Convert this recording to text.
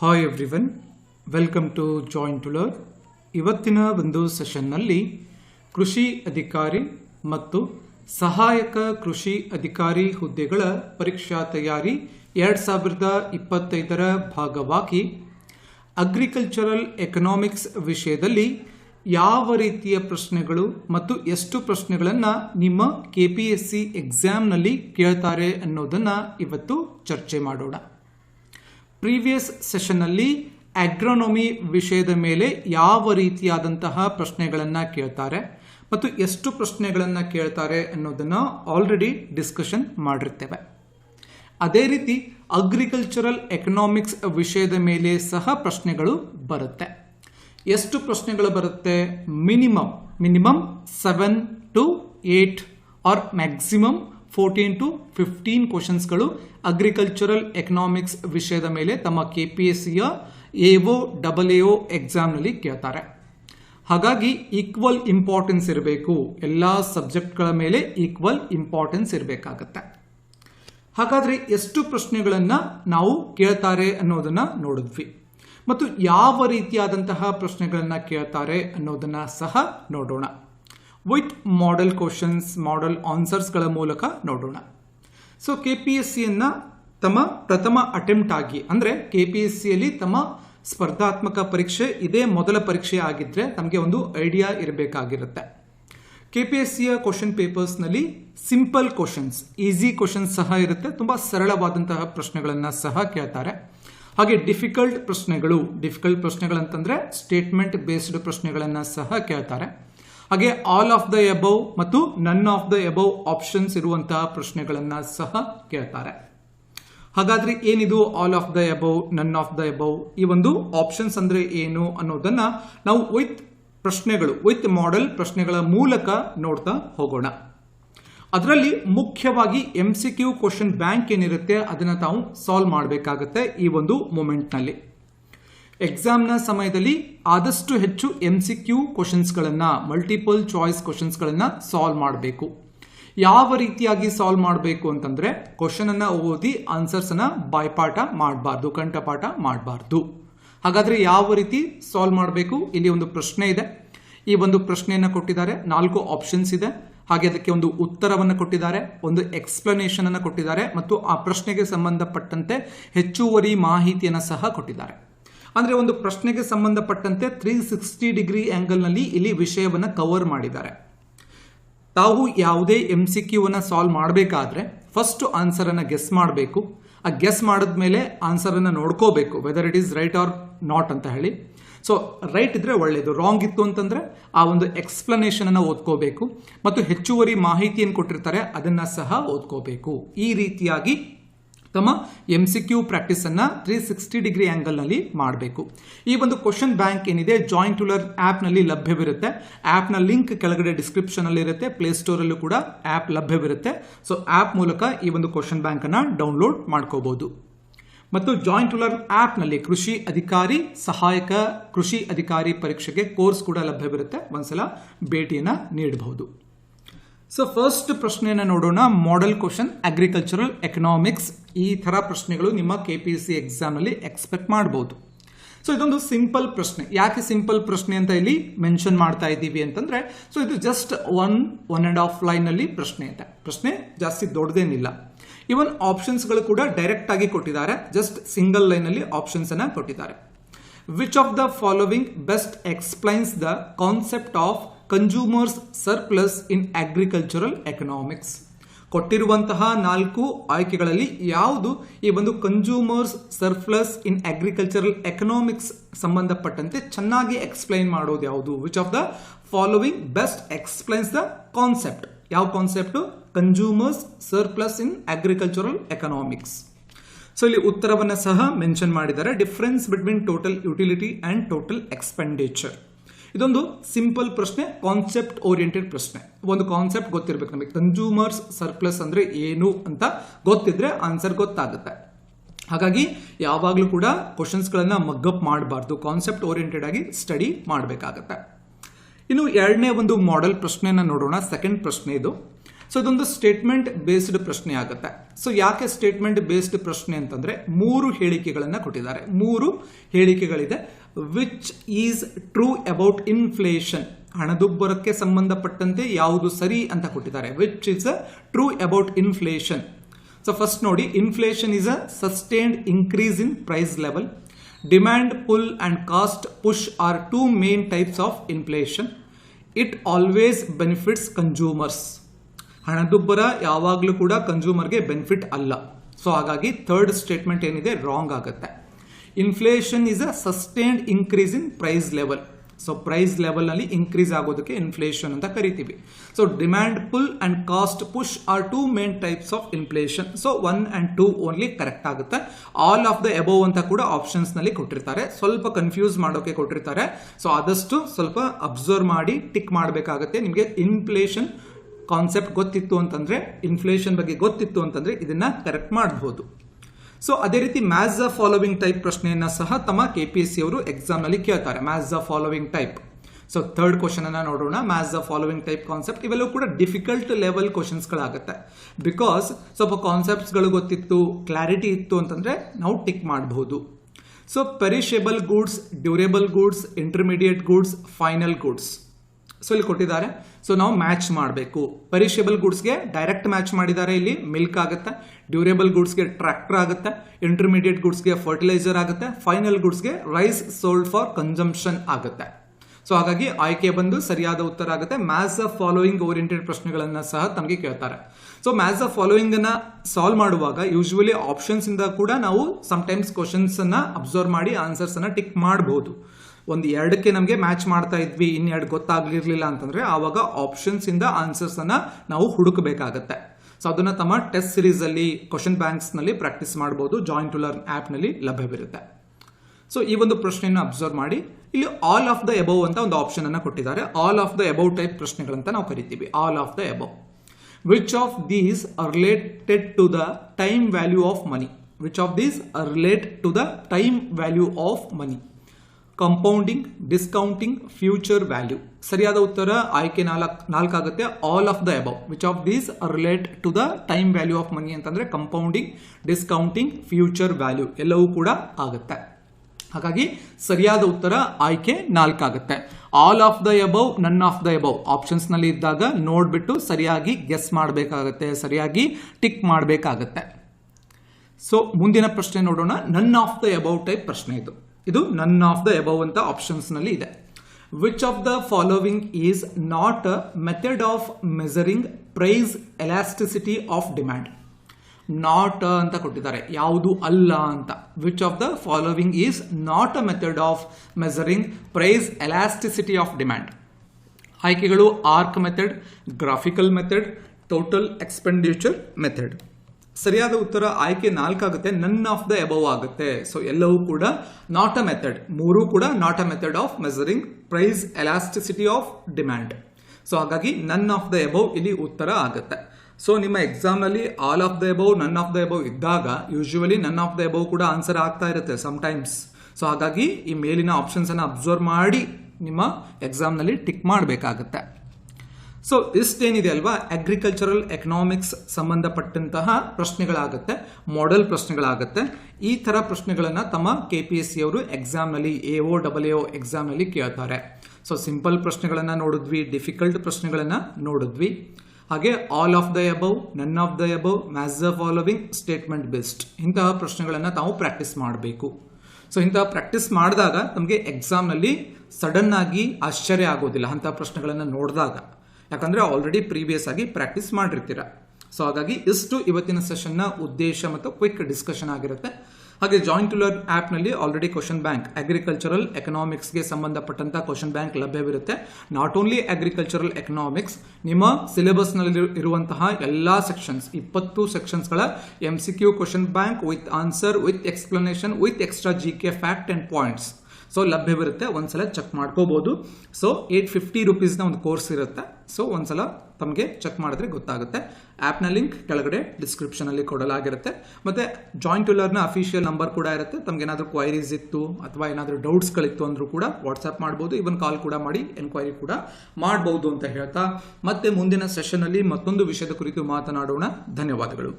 Hi everyone welcome to join to learn ಇವತ್ತಿನ ಒಂದು ಸೆಷನ್ನಲ್ಲಿ ಕೃಷಿ ಅಧಿಕಾರಿ ಮತ್ತು ಸಹಾಯಕ ಕೃಷಿ ಅಧಿಕಾರಿ ಹುದ್ದೆಗಳ ಪರೀಕ್ಷಾ ತಯಾರಿ ಎರಡು ಸಾವಿರದ ಇಪ್ಪತ್ತೈದರ ಭಾಗವಾಗಿ ಅಗ್ರಿಕಲ್ಚರಲ್ ಎಕನಾಮಿಕ್ಸ್ ವಿಷಯದಲ್ಲಿ ಯಾವ ರೀತಿಯ ಪ್ರಶ್ನೆಗಳು ಮತ್ತು ಎಷ್ಟು ಪ್ರಶ್ನೆಗಳನ್ನು ನಿಮ್ಮ ಕೆ ಪಿ ಎಸ್ ಸಿ ಎಕ್ಸಾಮ್ನಲ್ಲಿ ಕೇಳ್ತಾರೆ ಅನ್ನೋದನ್ನು ಇವತ್ತು ಚರ್ಚೆ ಮಾಡೋಣ. ಪ್ರೀವಿಯಸ್ ಸೆಷನ್ನಲ್ಲಿ ಅಗ್ರೋನೊಮಿ ವಿಷಯದ ಮೇಲೆ ಯಾವ ರೀತಿಯಾದಂತಹ ಪ್ರಶ್ನೆಗಳನ್ನು ಕೇಳ್ತಾರೆ ಮತ್ತು ಎಷ್ಟು ಪ್ರಶ್ನೆಗಳನ್ನು ಕೇಳ್ತಾರೆ ಅನ್ನೋದನ್ನು ಆಲ್ರೆಡಿ ಡಿಸ್ಕಷನ್ ಮಾಡಿರ್ತೇವೆ. ಅದೇ ರೀತಿ ಅಗ್ರಿಕಲ್ಚರಲ್ ಎಕನಾಮಿಕ್ಸ್ ವಿಷಯದ ಮೇಲೆ ಸಹ ಪ್ರಶ್ನೆಗಳು ಬರುತ್ತೆ. ಎಷ್ಟು ಪ್ರಶ್ನೆಗಳು ಬರುತ್ತೆ? Minimum minimum seven to eight or maximum fourteen to fifteen ಕ್ವಶನ್ಸ್ಗಳು agricultural economics ವಿಷಯದ ಮೇಲೆ ತಮ್ಮ ಕೆ ಪಿ ಎಸ್ ಸಿಯ ಎಒ ಡಬಲ್ ಎ ಒ ಎಕ್ಸಾಮ್ನಲ್ಲಿ ಕೇಳ್ತಾರೆ. ಹಾಗಾಗಿ ಈಕ್ವಲ್ ಇಂಪಾರ್ಟೆನ್ಸ್ ಇರಬೇಕು. ಎಲ್ಲ ಸಬ್ಜೆಕ್ಟ್ಗಳ ಮೇಲೆ ಈಕ್ವಲ್ ಇಂಪಾರ್ಟೆನ್ಸ್ ಇರಬೇಕಾಗತ್ತೆ. ಹಾಗಾದರೆ ಎಷ್ಟು ಪ್ರಶ್ನೆಗಳನ್ನು ನಾವು ಕೇಳ್ತಾರೆ ಅನ್ನೋದನ್ನು ನೋಡಿದ್ವಿ. ಮತ್ತು ಯಾವ ರೀತಿಯಾದಂತಹ ಪ್ರಶ್ನೆಗಳನ್ನು ಕೇಳ್ತಾರೆ ಅನ್ನೋದನ್ನು ಸಹ ನೋಡೋಣ. ವಿತ್ ಮಾಡೆಲ್ ಕ್ವಶನ್ಸ್ ಮಾಡೆಲ್ ಆನ್ಸರ್ಸ್ಗಳ ಮೂಲಕ ನೋಡೋಣ. ಸೊ ಕೆ ಪಿ ಎಸ್ ಸಿಯನ್ನು ತಮ್ಮ ಪ್ರಥಮ ಅಟೆಂಪ್ಟ್ ಆಗಿ, ಅಂದರೆ ಕೆ ಪಿ ಎಸ್ ಸಿಯಲ್ಲಿ ತಮ್ಮ ಸ್ಪರ್ಧಾತ್ಮಕ ಪರೀಕ್ಷೆ, ಇದೇ ಮೊದಲ ಪರೀಕ್ಷೆ ಆಗಿದ್ದರೆ ನಮಗೆ ಒಂದು ಐಡಿಯಾ ಇರಬೇಕಾಗಿರುತ್ತೆ. ಕೆ ಪಿ ಎಸ್ ಸಿಯ ಕ್ವಶನ್ ಪೇಪರ್ಸ್ನಲ್ಲಿ ಸಿಂಪಲ್ ಕ್ವಶನ್ಸ್ ಈಸಿ ಕ್ವಶನ್ಸ್ ಸಹ ಇರುತ್ತೆ. ತುಂಬ ಸರಳವಾದಂತಹ ಪ್ರಶ್ನೆಗಳನ್ನು ಸಹ ಕೇಳ್ತಾರೆ. ಹಾಗೆ ಡಿಫಿಕಲ್ಟ್ ಪ್ರಶ್ನೆಗಳು ಡಿಫಿಕಲ್ಟ್ ಪ್ರಶ್ನೆಗಳಂತಂದರೆ ಸ್ಟೇಟ್ಮೆಂಟ್ ಬೇಸ್ಡ್ ಪ್ರಶ್ನೆಗಳನ್ನು ಸಹ ಕೇಳ್ತಾರೆ. ಹಾಗೆ ಆಲ್ ಆಫ್ ದ ಎಬವ್ ಮತ್ತು ನನ್ ಆಫ್ ದ ಎಬವ್ ಆಪ್ಷನ್ಸ್ ಇರುವಂತಹ ಪ್ರಶ್ನೆಗಳನ್ನು ಸಹ ಕೇಳ್ತಾರೆ. ಹಾಗಾದ್ರೆ ಏನಿದು all of the above none of the above ಈ ಒಂದು ಆಪ್ಷನ್ಸ್ ಅಂದ್ರೆ ಏನು ಅನ್ನೋದನ್ನ ನಾವು ವಿತ್ ಪ್ರಶ್ನೆಗಳು ವಿತ್ ಮಾಡೆಲ್ ಪ್ರಶ್ನೆಗಳ ಮೂಲಕ ನೋಡ್ತಾ ಹೋಗೋಣ. ಅದರಲ್ಲಿ ಮುಖ್ಯವಾಗಿ M C Q question bank ಏನಿರುತ್ತೆ, ಅದನ್ನ ತಾವು ಸಾಲ್ವ್ ಮಾಡಬೇಕಾಗುತ್ತೆ ಈ ಒಂದು ಮೂಮೆಂಟ್ನಲ್ಲಿ ಎಕ್ಸಾಮ್ನ ಸಮಯದಲ್ಲಿ ಆದಷ್ಟು ಹೆಚ್ಚು ಎಂ ಸಿ ಕ್ಯೂ ಕ್ವಶನ್ಸ್ಗಳನ್ನು ಮಲ್ಟಿಪಲ್ ಚಾಯ್ಸ್ ಕ್ವಶನ್ಸ್ಗಳನ್ನು ಸಾಲ್ವ್ ಮಾಡಬೇಕು. ಯಾವ ರೀತಿಯಾಗಿ ಸಾಲ್ವ್ ಮಾಡಬೇಕು ಅಂತಂದ್ರೆ ಕ್ವಶನ್ ಅನ್ನ ಓದಿ ಆನ್ಸರ್ಸ್ ಅನ್ನ ಬಾಯ್ಪಾಠ ಮಾಡಬಾರ್ದು, ಕಂಠಪಾಠ ಮಾಡಬಾರ್ದು. ಹಾಗಾದ್ರೆ ಯಾವ ರೀತಿ ಸಾಲ್ವ್ ಮಾಡಬೇಕು? ಇಲ್ಲಿ ಒಂದು ಪ್ರಶ್ನೆ ಇದೆ. ಈ ಒಂದು ಪ್ರಶ್ನೆಯನ್ನು ಕೊಟ್ಟಿದ್ದಾರೆ. ನಾಲ್ಕು ಆಪ್ಷನ್ಸ್ ಇದೆ. ಹಾಗೆ ಅದಕ್ಕೆ ಒಂದು ಉತ್ತರವನ್ನು ಕೊಟ್ಟಿದ್ದಾರೆ, ಒಂದು ಎಕ್ಸ್ಪ್ಲನೇಷನ್ ಅನ್ನು ಕೊಟ್ಟಿದ್ದಾರೆ, ಮತ್ತು ಆ ಪ್ರಶ್ನೆಗೆ ಸಂಬಂಧಪಟ್ಟಂತೆ ಹೆಚ್ಚುವರಿ ಮಾಹಿತಿಯನ್ನು ಸಹ ಕೊಟ್ಟಿದ್ದಾರೆ. ಅಂದ್ರೆ ಒಂದು ಪ್ರಶ್ನೆಗೆ ಸಂಬಂಧಪಟ್ಟಂತೆ ತ್ರೀ ಸಿಕ್ಸ್ಟಿ ಡಿಗ್ರಿ ಆ್ಯಂಗಲ್ನಲ್ಲಿ ಇಲ್ಲಿ ವಿಷಯವನ್ನು ಕವರ್ ಮಾಡಿದ್ದಾರೆ. ತಾವು ಯಾವುದೇ ಎಂ ಸಿ ಕ್ಯೂವನ್ನು ಸಾಲ್ವ್ ಮಾಡಬೇಕಾದ್ರೆ ಫಸ್ಟ್ ಆನ್ಸರನ್ನು ಗೆಸ್ ಮಾಡಬೇಕು. ಆ ಗೆಸ್ ಮಾಡಿದ್ಮೇಲೆ ಆನ್ಸರನ್ನು ನೋಡ್ಕೋಬೇಕು whether it is right or not ಅಂತ ಹೇಳಿ. ಸೊ ರೈಟ್ ಇದ್ರೆ ಒಳ್ಳೆಯದು ರಾಂಗ್ ಇತ್ತು ಅಂತಂದ್ರೆ ಆ ಒಂದು ಎಕ್ಸ್ಪ್ಲನೇಷನ್ ಅನ್ನು ಓದ್ಕೋಬೇಕು. ಮತ್ತು ಹೆಚ್ಚುವರಿ ಮಾಹಿತಿಯನ್ನು ಕೊಟ್ಟಿರ್ತಾರೆ, ಅದನ್ನ ಸಹ ಓದ್ಕೋಬೇಕು. ಈ ರೀತಿಯಾಗಿ ತಮ್ಮ ಎಂ ಸಿ ಕ್ಯೂ ಪ್ರಾಕ್ಟೀಸ್ ಅನ್ನ ತ್ರೀ ಸಿಕ್ಸ್ಟಿ ಡಿಗ್ರಿ ಆಂಗಲ್ನಲ್ಲಿ ಮಾಡಬೇಕು. ಈ ಒಂದು ಕ್ವಶನ್ ಬ್ಯಾಂಕ್ ಏನಿದೆ ಜಾಯಿಂಟ್ ಟೂಲರ್ ಆಪ್ನಲ್ಲಿ ಲಭ್ಯವಿರುತ್ತೆ. ಆಪ್ನ ಲಿಂಕ್ ಕೆಳಗಡೆ ಡಿಸ್ಕ್ರಿಪ್ಷನ್ ಅಲ್ಲಿ ಇರುತ್ತೆ ಪ್ಲೇಸ್ಟೋರ್ ಅಲ್ಲೂ ಕೂಡ ಆಪ್ ಲಭ್ಯವಿರುತ್ತೆ. ಸೊ ಆಪ್ ಮೂಲಕ ಈ ಒಂದು ಕ್ವಶನ್ ಬ್ಯಾಂಕ್ ಅನ್ನ ಡೌನ್ಲೋಡ್ ಮಾಡ್ಕೋಬಹುದು ಮತ್ತು ಜಾಯಿಂಟ್ ಟೂಲರ್ ಆಪ್ನಲ್ಲಿ ಕೃಷಿ ಅಧಿಕಾರಿ, ಸಹಾಯಕ, ಕೃಷಿ ಅಧಿಕಾರಿ ಪರೀಕ್ಷೆಗೆ ಕೋರ್ಸ್ ಕೂಡ ಲಭ್ಯವಿರುತ್ತೆ. ಒಂದ್ಸಲ ಭೇಟಿಯನ್ನು ನೀಡಬಹುದು ಸೊ ಫಸ್ಟ್ ಪ್ರಶ್ನೆಯನ್ನು ನೋಡೋಣ. ಮಾಡೆಲ್ ಕ್ವಶನ್ ಅಗ್ರಿಕಲ್ಚರಲ್ ಎಕನಾಮಿಕ್ಸ್ ಈ ಥರ ಪ್ರಶ್ನೆಗಳು ನಿಮ್ಮ ಕೆ ಪಿ ಸಿ ಎಕ್ಸಾಮಲ್ಲಿ ಎಕ್ಸ್ಪೆಕ್ಟ್ ಮಾಡ್ಬೋದು. ಸೊ ಇದೊಂದು ಸಿಂಪಲ್ ಪ್ರಶ್ನೆ. ಯಾಕೆ ಸಿಂಪಲ್ ಪ್ರಶ್ನೆ ಅಂತ ಇಲ್ಲಿ ಮೆನ್ಷನ್ ಮಾಡ್ತಾ ಇದ್ದೀವಿ ಅಂತಂದ್ರೆ ಸೊ ಇದು just one one and of ಲೈನಲ್ಲಿ ಪ್ರಶ್ನೆ ಇದೆ. ಪ್ರಶ್ನೆ ಜಾಸ್ತಿ ದೊಡ್ಡದೇನಿಲ್ಲ. ಇವನ್ ಆಪ್ಷನ್ಸ್ಗಳು ಕೂಡ ಡೈರೆಕ್ಟ್ ಆಗಿ ಕೊಟ್ಟಿದ್ದಾರೆ. ಜಸ್ಟ್ ಸಿಂಗಲ್ ಲೈನಲ್ಲಿ ಆಪ್ಷನ್ಸ್ ಅನ್ನ ಕೊಟ್ಟಿದ್ದಾರೆ. Which of the following best explains the concept of consumers surplus in agricultural economics ಕೊಟ್ಟಿರುವಂತಹ ನಾಲ್ಕು ಆಯ್ಕೆಗಳಲ್ಲಿ ಯಾವುದು ಈ ಒಂದು consumers surplus in agricultural economics ಸಂಬಂಧಪಟ್ಟಂತೆ ಚೆನ್ನಾಗಿ ಎಕ್ಸ್ಪ್ಲೈನ್ ಮಾಡೋದು ಯಾವುದು? Which of the following best explains the concept ಯಾವ concept consumers surplus in agricultural economics so ಇಲ್ಲಿ ಉತ್ತರವನ್ನು ಸಹ ಮೆನ್ಷನ್ ಮಾಡಿದ್ದಾರೆ. Difference between total utility and total expenditure ಇದೊಂದು ಸಿಂಪಲ್ ಪ್ರಶ್ನೆ ಕಾನ್ಸೆಪ್ಟ್ ಓರಿಯೆಂಟೆಡ್ ಪ್ರಶ್ನೆ. ಒಂದು ಕಾನ್ಸೆಪ್ಟ್ ಗೊತ್ತಿರಬೇಕು ನಮಗೆ. ಕನ್ಸ್ಯೂಮರ್ಸ್ ಸರ್ಪ್ಲಸ್ ಅಂದ್ರೆ ಏನು ಅಂತ ಗೊತ್ತಿದ್ರೆ ಆನ್ಸರ್ ಗೊತ್ತಾಗುತ್ತೆ. ಹಾಗಾಗಿ ಯಾವಾಗಲೂ ಕೂಡ ಕ್ವಶನ್ಸ್ಗಳನ್ನ ಮಗ್ಗಪ್ ಮಾಡಬಾರ್ದು. ಕಾನ್ಸೆಪ್ಟ್ ಓರಿಯೆಂಟೆಡ್ ಆಗಿ ಸ್ಟಡಿ ಮಾಡಬೇಕಾಗತ್ತೆ. ಇನ್ನು ಎರಡನೇ ಒಂದು ಮಾಡೆಲ್ ಪ್ರಶ್ನೆಯನ್ನು ನೋಡೋಣ. ಸೆಕೆಂಡ್ ಪ್ರಶ್ನೆ ಇದು. ಸೊ ಇದೊಂದು ಸ್ಟೇಟ್ಮೆಂಟ್ ಬೇಸ್ಡ್ ಪ್ರಶ್ನೆ ಆಗುತ್ತೆ. ಸೊ ಯಾಕೆ ಸ್ಟೇಟ್ಮೆಂಟ್ ಬೇಸ್ಡ್ ಪ್ರಶ್ನೆ ಅಂತಂದ್ರೆ ಮೂರು ಹೇಳಿಕೆಗಳನ್ನ ಕೊಟ್ಟಿದ್ದಾರೆ. ಮೂರು ಹೇಳಿಕೆಗಳಿದೆ. Which is true about inflation ಹಣದುಬ್ಬರಕ್ಕೆ ಸಂಬಂಧಪಟ್ಟಂತೆ ಯಾವುದು ಸರಿ ಅಂತ ಕೊಟ್ಟಿದ್ದಾರೆ. Which is a true about inflation so first ನೋಡಿ inflation is a sustained increase in price level demand pull and cost push are two main types of inflation it always benefits consumers ಹಣದುಬ್ಬರ ಯಾವಾಗಲೂ ಕೂಡ ಕನ್ಸ್ಯೂಮರ್ಗೆ benefit ಅಲ್ಲ. So ಹಾಗಾಗಿ third statement ಏನಿದೆ? Wrong ಆಗುತ್ತೆ. Inflation is a sustained increase in price level so price ಲೆವೆಲ್ನಲ್ಲಿ increase ಆಗೋದಕ್ಕೆ inflation ಅಂತ ಕರಿತೀವಿ. So demand pull and cost push are two main types of inflation so one and two only correct ಆಗುತ್ತೆ. All of the above ಅಂತ ಕೂಡ ಆಪ್ಷನ್ಸ್ನಲ್ಲಿ ಕೊಟ್ಟಿರ್ತಾರೆ. ಸ್ವಲ್ಪ confuse ಮಾಡೋಕೆ ಕೊಟ್ಟಿರ್ತಾರೆ. ಸೊ ಆದಷ್ಟು ಸ್ವಲ್ಪ ಅಬ್ಸರ್ವ್ ಮಾಡಿ ಟಿಕ್ ಮಾಡಬೇಕಾಗುತ್ತೆ. ನಿಮಗೆ ಇನ್ಫ್ಲೇಷನ್ ಕಾನ್ಸೆಪ್ಟ್ ಗೊತ್ತಿತ್ತು ಅಂತಂದ್ರೆ ಇನ್ಫ್ಲೇಷನ್ ಬಗ್ಗೆ ಗೊತ್ತಿತ್ತು ಅಂತಂದ್ರೆ ಇದನ್ನ ಕರೆಕ್ಟ್ ಮಾಡಬಹುದು ಸೊ ಅದೇ ರೀತಿ ಮ್ಯಾಥ್ಸ್ ದ ಫಾಲೋವಿಂಗ್ ಟೈಪ್ ಪ್ರಶ್ನೆಯನ್ನ ಸಹ ತಮ್ಮ ಕೆ ಪಿ ಎಸ್ ಸಿ ಅವರು ಎಕ್ಸಾಮ್ನಲ್ಲಿ ಕೇಳ್ತಾರೆ. Match the following type so third question ಅನ್ನ ನೋಡೋಣ. Match the following type concept ಇವೆಲ್ಲವೂ ಕೂಡ ಡಿಫಿಕಲ್ಟ್ ಲೆವೆಲ್ ಕ್ವಶನ್ಸ್ಗಳಾಗುತ್ತೆ ಬಿಕಾಸ್ ಸ್ವಲ್ಪ ಕಾನ್ಸೆಪ್ಟ್ಸ್ಗಳು ಗೊತ್ತಿತ್ತು ಕ್ಲಾರಿಟಿ ಇತ್ತು ಅಂತಂದ್ರೆ ನಾವು ಟಿಕ್ ಮಾಡಬಹುದು so perishable goods durable goods intermediate goods final goods so ಇಲ್ಲಿ ಕೊಟ್ಟಿದ್ದಾರೆ. ಸೊ ನಾವು ಮ್ಯಾಚ್ ಮಾಡಬೇಕು. ಪೆರಿಷೇಬಲ್ ಗೂಡ್ಸ್ಗೆ ಡೈರೆಕ್ಟ್ ಮ್ಯಾಚ್ ಮಾಡಿದ್ದಾರೆ ಇಲ್ಲಿ. ಮಿಲ್ಕ್ ಆಗುತ್ತೆ. ಡ್ಯೂರೇಬಲ್ ಗೂಡ್ಸ್ಗೆ ಟ್ರ್ಯಾಕ್ಟರ್ ಆಗುತ್ತೆ. ಇಂಟರ್ಮೀಡಿಯೇಟ್ ಗೂಡ್ಸ್ಗೆ ಫರ್ಟಿಲೈಸರ್ ಆಗುತ್ತೆ. ಫೈನಲ್ ಗೂಡ್ಸ್ಗೆ ರೈಸ್ ಸೋಲ್ಡ್ ಫಾರ್ ಕನ್ಸಂಪ್ಷನ್ ಆಗುತ್ತೆ. ಸೊ ಹಾಗಾಗಿ ಆಯ್ಕೆ ಬಂದು ಸರಿಯಾದ ಉತ್ತರ ಆಗುತ್ತೆ. ಮ್ಯಾಸ್ ಆಫ್ ಫಾಲೋಯಿಂಗ್ ಓರಿಯೆಂಟೆಡ್ ಪ್ರಶ್ನೆಗಳನ್ನ ಸಹ ತಮಗೆ ಕೇಳ್ತಾರೆ. ಸೊ ಮ್ಯಾಸ್ ಆಫ್ ಫಾಲೋಯಿಂಗ್ ಅನ್ನ ಸಾಲ್ವ್ ಮಾಡುವಾಗ ಯೂಶುವಲಿ ಆಪ್ಷನ್ಸ್ ಇಂದ ಕೂಡ ನಾವು ಸಮ್ಟೈಮ್ಸ್ ಕ್ವಶನ್ಸ್ ಅನ್ನ ಅಬ್ಸರ್ವ್ ಮಾಡಿ ಆನ್ಸರ್ಸ್ ಅನ್ನ ಟಿಕ್ ಮಾಡಬಹುದು ಒಂದು ಎರಡಕ್ಕೆ ನಮಗೆ ಮ್ಯಾಚ್ ಮಾಡ್ತಾ ಇದ್ವಿ, ಇನ್ನೆರಡು ಗೊತ್ತಾಗ್ಲಿರ್ಲಿಲ್ಲ ಅಂತಂದ್ರೆ ಆವಾಗ ಆಪ್ಷನ್ಸ್ ಇಂದ ಆನ್ಸರ್ಸ್ ಅನ್ನ ನಾವು ಹುಡುಕಬೇಕಾಗತ್ತೆ. ಸೊ ಅದನ್ನ ತಮ್ಮ ಟೆಸ್ಟ್ ಸಿರೀಸ್ ಅಲ್ಲಿ ಕ್ವಶನ್ ಬ್ಯಾಂಕ್ಸ್ನಲ್ಲಿ ಪ್ರಾಕ್ಟೀಸ್ ಮಾಡಬಹುದು ಜಾಯಿಂಟ್ ಟು ಲರ್ನ್ ಆಪ್ನಲ್ಲಿ ಲಭ್ಯವಿರುತ್ತೆ. ಸೊ ಈ ಒಂದು ಪ್ರಶ್ನೆಯನ್ನು ಅಬ್ಸರ್ವ್ ಮಾಡಿ, ಇಲ್ಲಿ ಆಲ್ ಆಫ್ ದ ಎಬೌವ್ ಅಂತ ಒಂದು ಆಪ್ಷನ್ ಅನ್ನ ಕೊಟ್ಟಿದ್ದಾರೆ. All of the above type ಪ್ರಶ್ನೆಗಳಂತ ನಾವು ಕರಿತೀವಿ. All of the above which of these are related to the time value of money which of these are relate to the time value of money compounding discounting future value ಸರಿಯಾದ ಉತ್ತರ ಆಯ್ಕೆ ನಾಲ್ಕು, ನಾಲ್ಕಾಗುತ್ತೆ. All of the above which of these relate to the time value of money ಅಂತಂದ್ರೆ compounding discounting future value ಎಲ್ಲವೂ ಕೂಡ ಆಗುತ್ತೆ. ಹಾಗಾಗಿ ಸರಿಯಾದ ಉತ್ತರ ಆಯ್ಕೆ ನಾಲ್ಕಾಗುತ್ತೆ. All of the above none of the ಆಪ್ಷನ್ಸ್ನಲ್ಲಿ ಇದ್ದಾಗ ನೋಡ್ಬಿಟ್ಟು ಸರಿಯಾಗಿ ಗೆಸ್ ಮಾಡಬೇಕಾಗತ್ತೆ, ಸರಿಯಾಗಿ ಟಿಕ್ ಮಾಡಬೇಕಾಗತ್ತೆ. ಸೊ ಮುಂದಿನ ಪ್ರಶ್ನೆ ನೋಡೋಣ. ನನ್ ಆಫ್ ದ ಅಬೌವ್ ಟೈಪ್ ಪ್ರಶ್ನೆ ಇದು. ಇದು ನನ್ ಆಫ್ ದ ಎಬವ್ ಅಂತ ಆಪ್ಷನ್ಸ್ನಲ್ಲಿ ಇದೆ. Which of the following is not a method of measuring price elasticity of demand not ಅಂತ ಕೊಟ್ಟಿದ್ದಾರೆ. ಯಾವುದು ಅಲ್ಲ ಅಂತ. Which of the following is not a method of measuring price elasticity of demand ಆಯ್ಕೆಗಳು arc method graphical method total expenditure method ಸರಿಯಾದ ಉತ್ತರ ಆಯ್ಕೆ ನಾಲ್ಕಾಗುತ್ತೆ ನನ್ ಆಫ್ ದ ಎಬವ್ ಆಗುತ್ತೆ. ಸೊ ಎಲ್ಲವೂ ಕೂಡ ನಾಟ್ ಅ ಮೆಥಡ್ ಮೂರೂ ಕೂಡ not a method of measuring price elasticity of demand so ಹಾಗಾಗಿ ನನ್ ಆಫ್ ದ ಎಬವ್ ಇಲ್ಲಿ ಉತ್ತರ ಆಗುತ್ತೆ. ಸೊ ನಿಮ್ಮ ಎಕ್ಸಾಮ್ನಲ್ಲಿ all of the above none of the above ಇದ್ದಾಗ usually none of the above ಕೂಡ answer ಆಗ್ತಾ ಇರುತ್ತೆ ಟೈಮ್ಸ್ ಸೊ ಹಾಗಾಗಿ ಈ ಮೇಲಿನ ಆಪ್ಷನ್ಸ್ ಅನ್ನು ಅಬ್ಸರ್ವ್ ಮಾಡಿ ನಿಮ್ಮ ಎಕ್ಸಾಮ್ನಲ್ಲಿ ಟಿಕ್ ಮಾಡಬೇಕಾಗುತ್ತೆ. ಸೊ ಇಷ್ಟೇನಿದೆ ಅಲ್ವಾ? ಅಗ್ರಿಕಲ್ಚರಲ್ ಎಕನಾಮಿಕ್ಸ್ ಸಂಬಂಧಪಟ್ಟಂತಹ ಪ್ರಶ್ನೆಗಳಾಗುತ್ತೆ ಮಾಡೆಲ್ ಪ್ರಶ್ನೆಗಳಾಗುತ್ತೆ. ಈ ತರ ಪ್ರಶ್ನೆಗಳನ್ನ ತಮ್ಮ ಕೆ ಪಿ ಎಸ್ ಸಿ ಅವರು ಎಕ್ಸಾಮ್ನಲ್ಲಿ ಎ ಓ ಡಬಲ್ ಎ ಎಕ್ಸಾಮ್ನಲ್ಲಿ ಕೇಳ್ತಾರೆ. ಸೊ ಸಿಂಪಲ್ ಪ್ರಶ್ನೆಗಳನ್ನ ನೋಡಿದ್ವಿ ಡಿಫಿಕಲ್ಟ್ ಪ್ರಶ್ನೆಗಳನ್ನ ನೋಡಿದ್ವಿ. ಹಾಗೆ all of the above none of the above match the following statement best ಇಂತಹ ಪ್ರಶ್ನೆಗಳನ್ನು ತಾವು ಪ್ರಾಕ್ಟೀಸ್ ಮಾಡಬೇಕು. ಸೊ ಇಂತಹ ಪ್ರಾಕ್ಟೀಸ್ ಮಾಡಿದಾಗ ನಮಗೆ ಎಕ್ಸಾಮ್ನಲ್ಲಿ ಸಡನ್ ಆಗಿ ಆಶ್ಚರ್ಯ ಆಗೋದಿಲ್ಲ ಅಂತಹ ಪ್ರಶ್ನೆಗಳನ್ನು ನೋಡಿದಾಗ. ಯಾಕಂದ್ರೆ ಆಲ್ರೆಡಿ ಪ್ರೀವಿಯಸ್ ಆಗಿ ಪ್ರಾಕ್ಟೀಸ್ ಮಾಡಿರ್ತೀರ. ಸೊ ಹಾಗಾಗಿ ಇಷ್ಟು ಇವತ್ತಿನ ಸೆಷನ್ನ ಉದ್ದೇಶ ಮತ್ತು ಕ್ವಿಕ್ ಡಿಸ್ಕಷನ್ ಆಗಿರುತ್ತೆ. ಹಾಗೆ ಜಾಯಿಂಟ್ ಲರ್ನ್ ಆ್ಯಪ್ನಲ್ಲಿ ಆಲ್ರೆಡಿ ಕ್ವಶನ್ ಬ್ಯಾಂಕ್ ಅಗ್ರಿಕಲ್ಚರಲ್ ಎಕನಾಮಿಕ್ಸ್ಗೆ ಸಂಬಂಧಪಟ್ಟಂತ ಕ್ವಶನ್ ಬ್ಯಾಂಕ್ ಲಭ್ಯವಿರುತ್ತೆ. ನಾಟ್ ಓನ್ಲಿ ಅಗ್ರಿಕಲ್ಚರಲ್ ಎಕನಾಮಿಕ್ಸ್ ನಿಮ್ಮ ಸಿಲೆಬಸ್ನಲ್ಲಿ ಇರುವಂತಹ ಎಲ್ಲ ಸೆಕ್ಷನ್ಸ್ ಇಪ್ಪತ್ತು ಸೆಕ್ಷನ್ಸ್ಗಳ M C Q question bank with answer with explanation with extra G K fact and points so ಲಭ್ಯವಿರುತ್ತೆ ಒಂದ್ಸಲ ಚೆಕ್ ಮಾಡ್ಕೋಬಹುದು ಸೊ ಏಟ್ ಫಿಫ್ಟಿ ರುಪೀಸ್ನ ಒಂದು ಕೋರ್ಸ್ ಇರುತ್ತೆ. ಸೊ ಒಂದ್ಸಲ ತಮಗೆ ಚೆಕ್ ಮಾಡಿದ್ರೆ ಗೊತ್ತಾಗುತ್ತೆ. ಆ್ಯಪ್ನ ಲಿಂಕ್ ಕೆಳಗಡೆ ಡಿಸ್ಕ್ರಿಪ್ಷನಲ್ಲಿ ಕೊಡಲಾಗಿರುತ್ತೆ. ಮತ್ತು ಜಾಯಿಂಟ್ ಟೂಲರ್ನ ಅಫಿಷಿಯಲ್ ನಂಬರ್ ಕೂಡ ಇರುತ್ತೆ. ತಮ್ಗೆ ಏನಾದರೂ ಕ್ವೈರೀಸ್ ಇತ್ತು ಅಥವಾ ಏನಾದರೂ ಡೌಟ್ಸ್ಗಳಿತ್ತು ಅಂದರೂ ಕೂಡ ವಾಟ್ಸಪ್ ಮಾಡ್ಬೋದು. ಇವನ್ ಕಾಲ್ ಕೂಡ ಮಾಡಿ ಎನ್ಕ್ವೈರಿ ಕೂಡ ಮಾಡ್ಬೋದು ಅಂತ ಹೇಳ್ತಾ. ಮತ್ತೆ ಮುಂದಿನ ಸೆಷನಲ್ಲಿ ಮತ್ತೊಂದು ವಿಷಯದ ಕುರಿತು ಮಾತನಾಡೋಣ. ಧನ್ಯವಾದಗಳು.